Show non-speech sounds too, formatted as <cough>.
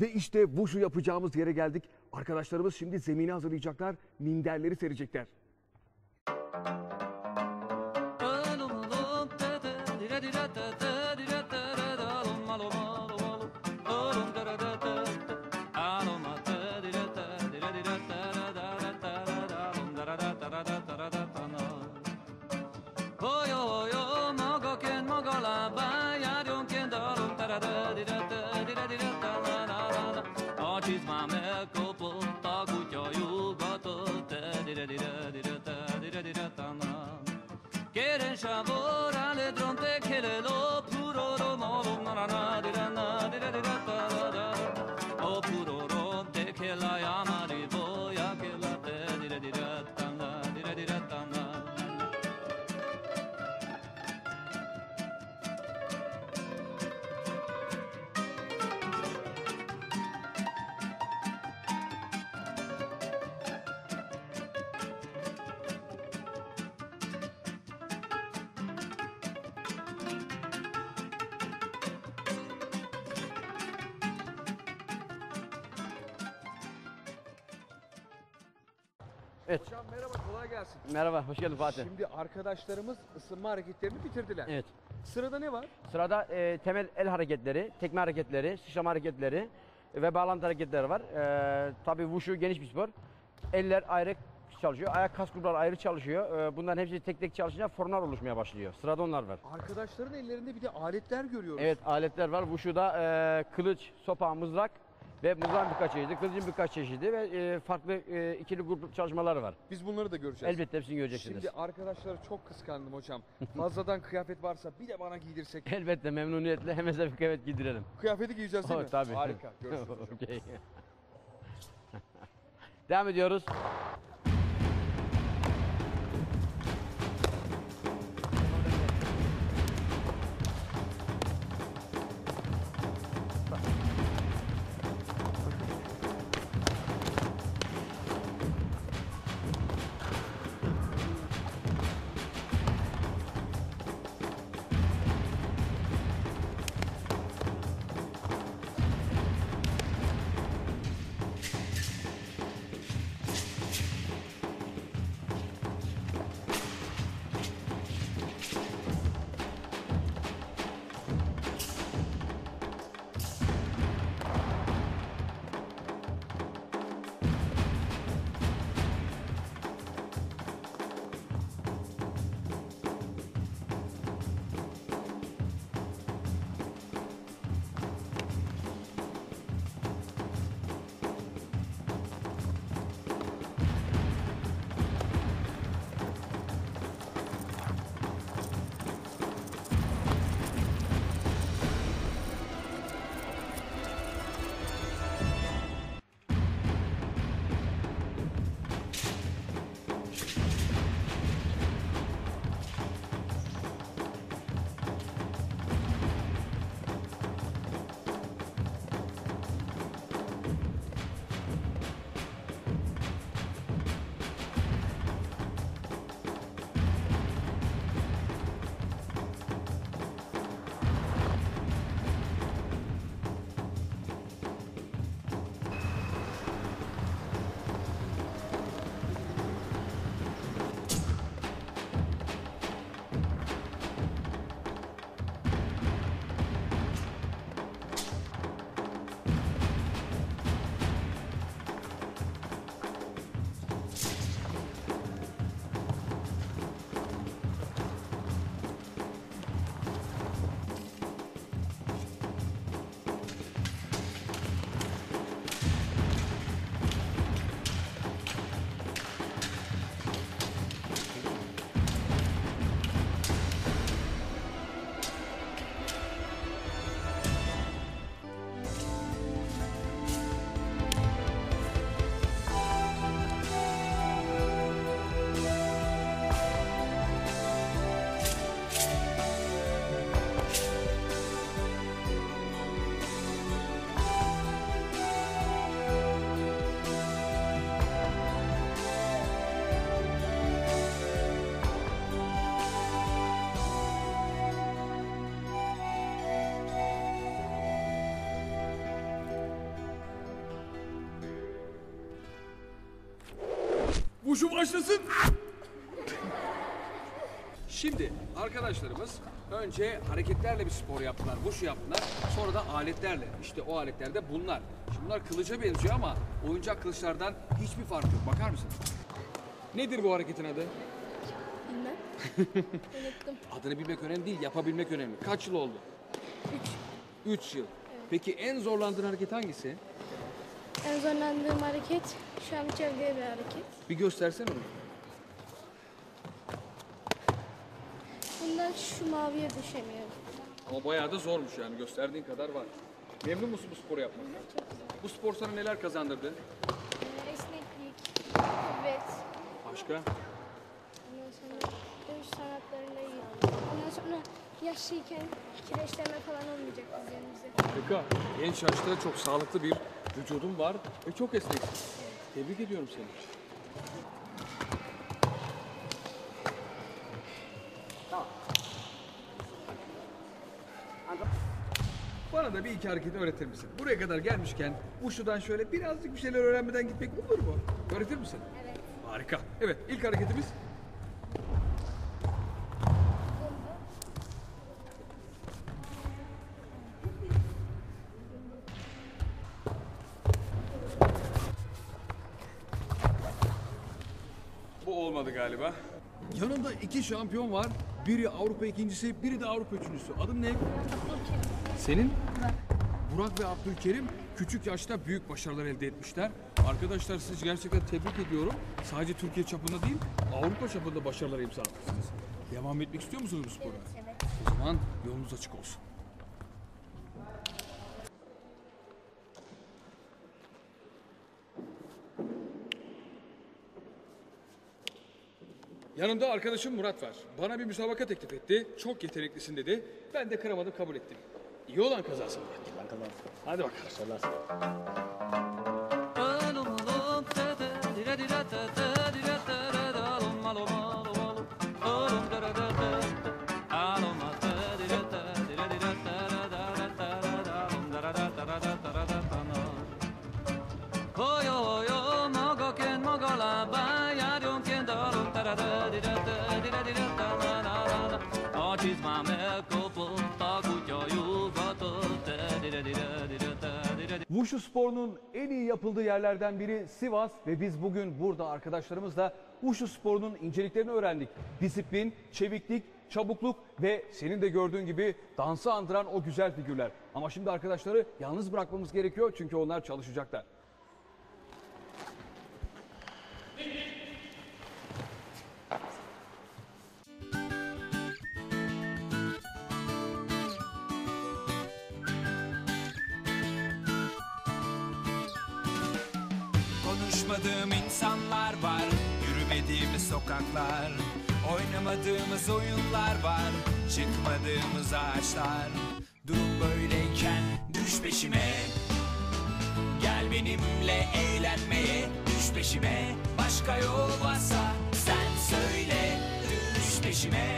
Ve işte Wushu yapacağımız yere geldik. Arkadaşlarımız şimdi zemini hazırlayacaklar, minderleri serecekler. Quieren Evet. Hocam merhaba, kolay gelsin. Merhaba, hoş geldin Fatih. Şimdi arkadaşlarımız ısınma hareketlerini bitirdiler. Evet. Sırada ne var? Sırada e, temel el hareketleri, tekme hareketleri, sıçrama hareketleri ve bağlantı hareketleri var. E, tabii wushu geniş bir spor. Eller ayrı çalışıyor, ayak kas grupları ayrı çalışıyor. E, bunların hepsi tek tek çalışınca formlar oluşmaya başlıyor. Sırada onlar var. Arkadaşların ellerinde bir de aletler görüyoruz. Evet, aletler var. Wushu'da e, kılıç, sopa, mızrak ve mızrağın birkaç çeşidi, kılıcın birkaç çeşidi ve e, farklı e, ikili grup çalışmaları var. Biz bunları da göreceğiz. Elbette hepsini göreceksiniz. Şimdi arkadaşları çok kıskandım hocam. Fazladan kıyafet varsa bir de bana giydirsek. <laughs> Elbette memnuniyetle hemen size bir kıyafet giydirelim. Kıyafeti giyeceğiz değil Oh, mi? tabii. Harika. <laughs> Görüşürüz hocam. Okey. <laughs> Devam ediyoruz. Vuşu başlasın. Şimdi arkadaşlarımız önce hareketlerle bir spor yaptılar, vuşu yaptılar. Sonra da aletlerle. İşte o aletler de bunlar. Şimdi bunlar kılıca benziyor ama oyuncak kılıçlardan hiçbir fark yok. Bakar mısın? Nedir bu hareketin adı? Bilmem. <laughs> Unuttum. Adını bilmek önemli değil, yapabilmek önemli. Kaç yıl oldu? Üç. Üç yıl. Peki en zorlandığın hareket hangisi? En zorlandığım hareket şu an çevreye bir hareket. Bir göstersene. Bundan şu maviye düşemiyorum. Ama bayağı da zormuş yani gösterdiğin kadar var. Memnun musun bu sporu yapmaktan? Bu spor sana neler kazandırdı? Ee, esneklik, kuvvet, Başka? ondan sonra dövüş sanatlarında iyi oldu. Ondan sonra yaşlıyken kireçleme falan olmayacak üzerimizde. Harika. Genç yaşta çok sağlıklı bir vücudun var ve çok esneksin. Tebrik ediyorum seni. Bana da bir iki hareketi öğretir misin? Buraya kadar gelmişken Wushu'dan şöyle birazcık bir şeyler öğrenmeden gitmek olur mu? Öğretir misin? Evet. Harika. Evet, ilk hareketimiz olmadı galiba. Yanında iki şampiyon var. Biri Avrupa ikincisi, biri de Avrupa üçüncüsü. Adın ne? Senin? Burak ve Abdülkerim küçük yaşta büyük başarılar elde etmişler. Arkadaşlar sizi gerçekten tebrik ediyorum. Sadece Türkiye çapında değil, Avrupa çapında başarılar imza atmışsınız. Devam etmek istiyor musunuz bu spora? Evet. O zaman yolunuz açık olsun. Yanımda arkadaşım Murat var. Bana bir müsabaka teklif etti. Çok yeteneklisin dedi. Ben de kıramadım kabul ettim. İyi olan kazansın Murat. Ben kazansın. Hadi bakalım. Wushu sporunun en iyi yapıldığı yerlerden biri Sivas ve biz bugün burada arkadaşlarımızla Wushu sporunun inceliklerini öğrendik. Disiplin, çeviklik, çabukluk ve senin de gördüğün gibi dansı andıran o güzel figürler. Ama şimdi arkadaşları yalnız bırakmamız gerekiyor çünkü onlar çalışacaklar. Konuşmadığım insanlar var Yürümediğimiz sokaklar Oynamadığımız oyunlar var Çıkmadığımız ağaçlar. Durum böyleyken düş peşime Gel benimle eğlenmeye Düş peşime. Başka yol varsa sen söyle Düş peşime